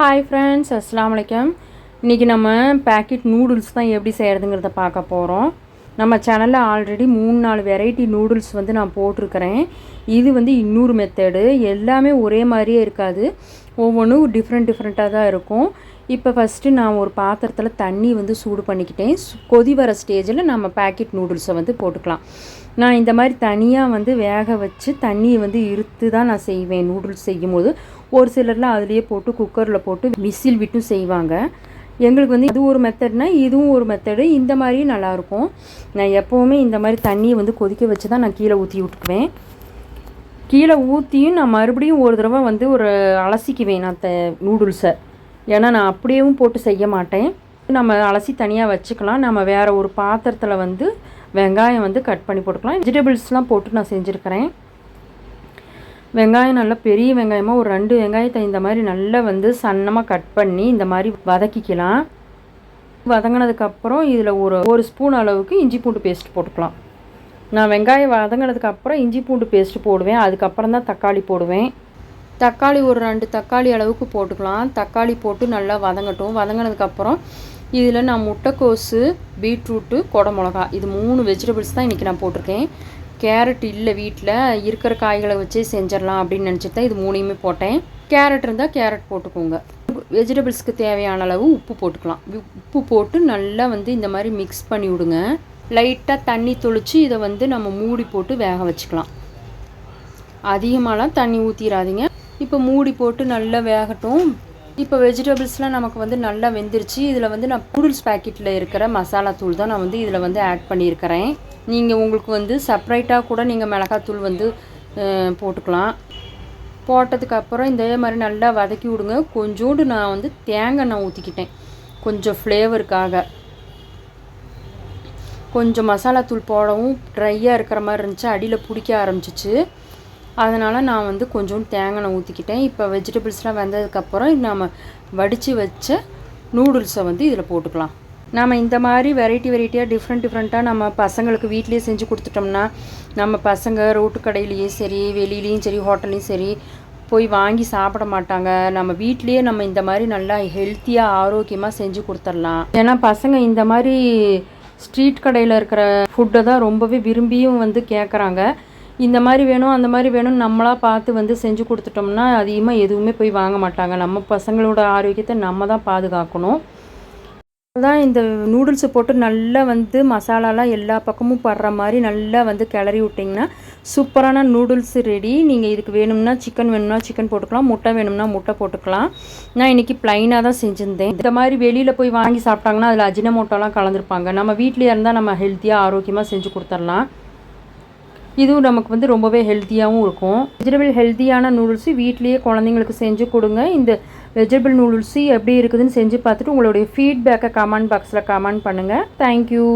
Hi friends அஸ்லாம் வலைக்கம் இன்றைக்கி நம்ம பேக்கெட் நூடுல்ஸ் தான் எப்படி செய்கிறதுங்கிறத பார்க்க போகிறோம் நம்ம சேனலில் ஆல்ரெடி மூணு நாலு வெரைட்டி நூடுல்ஸ் வந்து நான் போட்டிருக்கிறேன். இது வந்து இன்னொரு மெத்தடு எல்லாமே ஒரே மாதிரியே இருக்காது. ஒவ்வொன்றும் டிஃப்ரெண்ட் டிஃப்ரெண்ட்டாக தான் இருக்கும். இப்போ ஃபஸ்ட்டு நான் ஒரு பாத்திரத்தில் தண்ணி வந்து சூடு பண்ணிக்கிட்டேன். கொதி வர ஸ்டேஜில் நம்ம பேக்கெட் நூடுல்ஸை வந்து போட்டுக்கலாம். நான் இந்த மாதிரி தனியாக வந்து வேக வச்சு தண்ணியை வந்து இருத்து தான் நான் செய்வேன். நூடுல்ஸ் செய்யும்போது ஒரு சிலர்லாம் அதுலேயே போட்டு குக்கரில் போட்டு விசில் விட்டும் செய்வாங்க. எங்களுக்கு வந்து இது ஒரு மெத்தட்னா இதுவும் ஒரு மெத்தடு. இந்த மாதிரியும் நல்லாயிருக்கும். நான் எப்போவுமே இந்த மாதிரி தண்ணியை வந்து கொதிக்க வச்சு தான் நான் கீழே ஊற்றி விட்டுக்குவேன் கீழே ஊற்றியும் நான் மறுபடியும் ஒரு தடவை வந்து ஒரு அலசிக்குவேன் நான் த நூடுல்ஸை. ஏன்னா நான் அப்படியேவும் போட்டு செய்ய மாட்டேன். நம்ம அலசி தனியாக வச்சுக்கலாம். நம்ம வேறு ஒரு பாத்திரத்தில் வந்து வெங்காயம் வந்து கட் பண்ணி போட்டுக்கலாம். வெஜிடபிள்ஸ்லாம் போட்டு நான் செஞ்சுருக்கிறேன். வெங்காயம் நல்லா பெரிய வெங்காயமாக ஒரு ரெண்டு வெங்காயத்தை இந்த மாதிரி நல்லா வந்து சன்னமாக கட் பண்ணி இந்த மாதிரி வதக்கிக்கலாம். வதங்கினதுக்கப்புறம் இதில் ஒரு ஒரு ஸ்பூன் அளவுக்கு இஞ்சி பூண்டு பேஸ்ட் போட்டுக்கலாம். நான் வெங்காயம் வதங்கினதுக்கப்புறம் இஞ்சி பூண்டு பேஸ்ட் போடுவேன். அதுக்கப்புறம் தான் தக்காளி போடுவேன். தக்காளி ஒரு ரெண்டு தக்காளி அளவுக்கு போட்டுக்கலாம். தக்காளி போட்டு நல்லா வதங்கட்டும். வதங்கினதுக்கப்புறம் இதில் நான் முட்டைக்கோஸு பீட்ரூட்டு குடமிளகா இது மூணு வெஜிடபிள்ஸ் தான் இன்றைக்கி நான் போட்டிருக்கேன். கேரட் இல்லை வீட்டில் இருக்கிற காய்களை வச்சே செஞ்சிடலாம் அப்படின்னு நினச்சிட்டு தான் இது மூணையுமே போட்டேன். கேரட் இருந்தால் கேரட் போட்டுக்கோங்க. வெஜிடபிள்ஸ்க்கு தேவையான அளவு உப்பு போட்டுக்கலாம். உப்பு போட்டு நல்லா வந்து இந்த மாதிரி மிக்ஸ் பண்ணி விடுங்க. லைட்டாக தண்ணி தொளித்து இதை வந்து நம்ம மூடி போட்டு வேக வச்சுக்கலாம். அதிகமாகலாம் தண்ணி ஊற்றிடாதீங்க இப்போ மூடி போட்டு நல்லா வேகட்டும். இப்போ வெஜிடபிள்ஸ்லாம் நமக்கு வந்து நல்லா வெந்துருச்சு. இதில் வந்து நான் நூடுல்ஸ் பேக்கெட்டில் இருக்கிற மசாலா தூள் தான் நான் வந்து இதில் வந்து ஆட் பண்ணியிருக்கிறேன். நீங்கள் உங்களுக்கு வந்து செப்ரேட்டாக கூட நீங்கள் மிளகாத்தூள் வந்து போட்டுக்கலாம். போட்டதுக்கப்புறம் இதே மாதிரி நல்லா வதக்கி விடுங்க. கொஞ்சோண்டு நான் வந்து தேங்காய் எண்ணெய் ஊற்றிக்கிட்டேன் கொஞ்சம் ஃப்ளேவருக்காக கொஞ்சம் மசாலாத்தூள் போடவும் ட்ரையாக இருக்கிற மாதிரி இருந்துச்சு. அடியில் பிடிக்க ஆரம்பிச்சிச்சு. அதனால் நான் வந்து கொஞ்சோண்டு தேங்காய் எண்ணெய் ஊற்றிக்கிட்டேன் இப்போ வெஜிடபிள்ஸ்லாம் வெந்ததுக்கப்புறம் நாம் வடித்து வச்ச நூடுல்ஸை வந்து இதில் போட்டுக்கலாம். நாம் இந்த மாதிரி வெரைட்டி வெரைட்டியாக டிஃப்ரெண்ட் டிஃப்ரெண்ட்டாக நம்ம பசங்களுக்கு வீட்லேயே செஞ்சு கொடுத்துட்டோம்னா நம்ம பசங்க ரோட்டு கடையிலையும் சரி வெளியிலையும் சரி ஹோட்டல்லையும் சரி போய் வாங்கி சாப்பிட மாட்டாங்க. நம்ம வீட்லேயே நம்ம இந்த மாதிரி நல்லா ஹெல்த்தியாக ஆரோக்கியமாக செஞ்சு கொடுத்துடலாம். ஏன்னா பசங்க இந்த மாதிரி ஸ்ட்ரீட் கடையில் இருக்கிற ஃபுட்டை தான் ரொம்பவே விரும்பியும் வந்து கேட்குறாங்க இந்த மாதிரி வேணும் அந்த மாதிரி வேணும் நம்மளாக பார்த்து வந்து செஞ்சு கொடுத்துட்டோம்னா அதிகமாக எதுவுமே போய் வாங்க மாட்டாங்க. நம்ம பசங்களோட ஆரோக்கியத்தை நம்ம தான் பாதுகாக்கணும். தான் இந்த நூடுல்ஸை போட்டு நல்லா வந்து மசாலாலாம் எல்லா பக்கமும் படுற மாதிரி நல்லா வந்து கிளறி விட்டிங்கன்னா சூப்பரான நூடுல்ஸ் ரெடி நீங்கள் இதுக்கு வேணும்னா சிக்கன் வேணும்னா சிக்கன் போட்டுக்கலாம். முட்டை வேணும்னா முட்டை போட்டுக்கலாம். நான் இன்றைக்கி ப்ளைனாக தான் செஞ்சுருந்தேன். இந்த மாதிரி வெளியில் போய் வாங்கி சாப்பிட்டாங்கன்னா அதில் அஜினமோட்டோலாம் கலந்துருப்பாங்க. நம்ம வீட்டிலே இருந்தால் நம்ம ஹெல்த்தியாக ஆரோக்கியமாக செஞ்சு கொடுத்துர்லாம். இதுவும் நமக்கு வந்து ரொம்பவே ஹெல்த்தியாகவும் இருக்கும். வெஜிடபிள் ஹெல்த்தியான நூடுல்ஸு வீட்லேயே குழந்தைங்களுக்கு செஞ்சு கொடுங்க. இந்த வெஜிடபிள் நூடுல்ஸு எப்படி இருக்குதுன்னு செஞ்சு பார்த்துட்டு உங்களுடைய ஃபீட்பேக்கை கமெண்ட் பாக்ஸில் கமெண்ட் பண்ணுங்கள் தேங்க்யூ